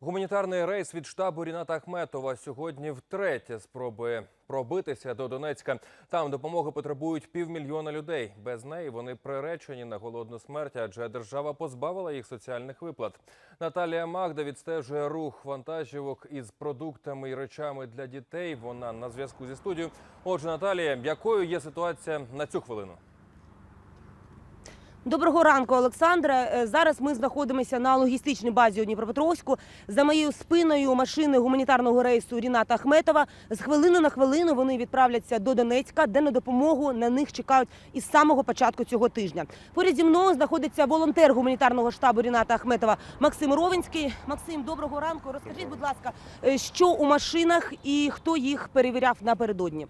Гуманітарний рейс від штабу Ріната Ахметова сьогодні втретє спробує пробитися до Донецька. Там допомоги потребують півмільйона людей. Без неї вони приречені на голодну смерть, адже держава позбавила їх соціальних виплат. Наталія Магда відстежує рух вантажівок із продуктами і речами для дітей. Вона на зв'язку зі студією. Отже, Наталія, якою є ситуація на цю хвилину? Доброго ранку, Олександре. Е, Зараз ми знаходимося на логістичній базі у Дніпропетровську. За моєю спиною машини гуманітарного рейсу Ріната Ахметова. З хвилини на хвилину вони відправляться до Донецька, де на допомогу на них чекають із самого початку цього тижня. Поряд зі мною знаходиться волонтер гуманітарного штабу Ріната Ахметова Максим Ровенський. Максим, доброго ранку. Розкажіть, будь ласка, е, що у машинах і хто їх перевіряв напередодні?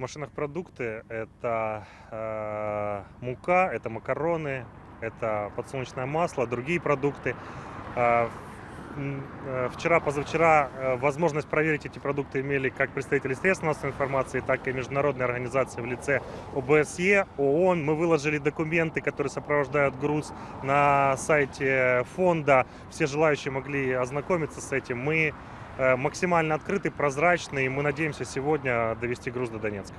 Машинах продукты это э, мука, это макароны, это подсолнечное масло, другие продукты. Э, э, Вчера, позавчера э, возможность проверить эти продукты имели как представители средств массовой информации, так и международные организации в лице ОБСЕ, ООН. Мы выложили документы, которые сопровождают груз на сайте фонда. Все желающие могли ознакомиться с этим. Мы максимально открыты, прозрачны, и мы надеемся сегодня довести груз до Донецка.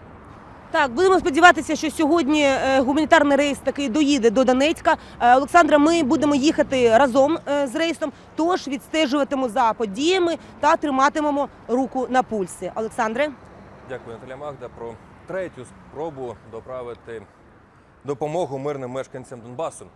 Так, будемо сподіватися, що сьогодні е, гуманітарний рейс таки доїде до Донецька. Е, Олександра, ми будемо їхати разом е, з рейсом, тож відстежуватимемо за подіями та триматимемо руку на пульсі. Олександре, Дякую, Наталя Магда, про третю спробу доправити допомогу мирним мешканцям Донбасу.